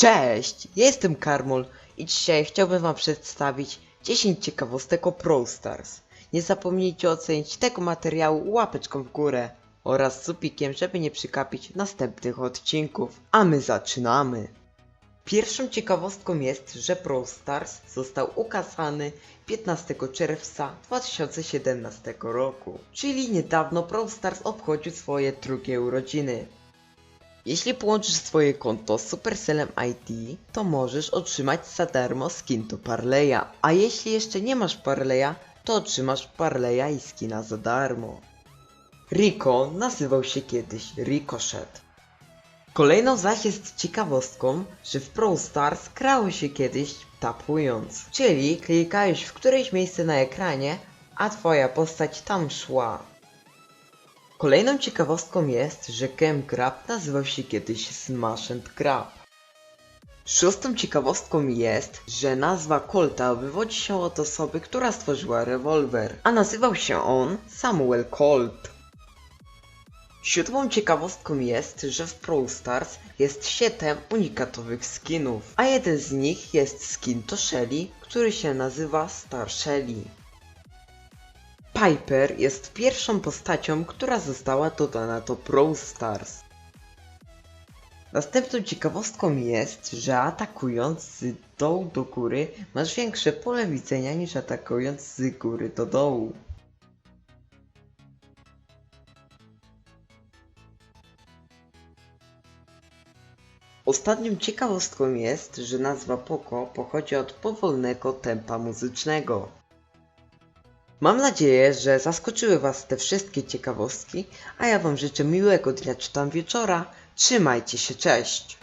Cześć, jestem Karmol i dzisiaj chciałbym wam przedstawić 10 ciekawostek o Brawl Stars. Nie zapomnijcie ocenić tego materiału łapeczką w górę oraz supikiem, żeby nie przykapić następnych odcinków. A my zaczynamy! Pierwszą ciekawostką jest, że Brawl Stars został ukazany 15 czerwca 2017 roku, czyli niedawno Brawl Stars obchodził swoje drugie urodziny. Jeśli połączysz swoje konto z Supercellem ID, to możesz otrzymać za darmo skin do Parleya, a jeśli jeszcze nie masz Parleya, to otrzymasz Parleya i skina za darmo. Rico nazywał się kiedyś Ricochet. Kolejną zaś jest ciekawostką, że w Brawl Stars grało się kiedyś tapując, czyli klikałeś w któreś miejsce na ekranie, a twoja postać tam szła. Kolejną ciekawostką jest, że Game Grab nazywał się kiedyś Smash and Grab. Szóstą ciekawostką jest, że nazwa Colta wywodzi się od osoby, która stworzyła rewolwer, a nazywał się on Samuel Colt. Siódmą ciekawostką jest, że w Brawl Stars jest 7 unikatowych skinów, a jeden z nich jest skin to Shelly, który się nazywa Star Shelly. Piper jest pierwszą postacią, która została dodana do Brawl Stars. Następną ciekawostką jest, że atakując z dołu do góry masz większe pole widzenia niż atakując z góry do dołu. Ostatnią ciekawostką jest, że nazwa Poco pochodzi od powolnego tempa muzycznego. Mam nadzieję, że zaskoczyły Was te wszystkie ciekawostki, a ja Wam życzę miłego dnia czy tam wieczora. Trzymajcie się, cześć!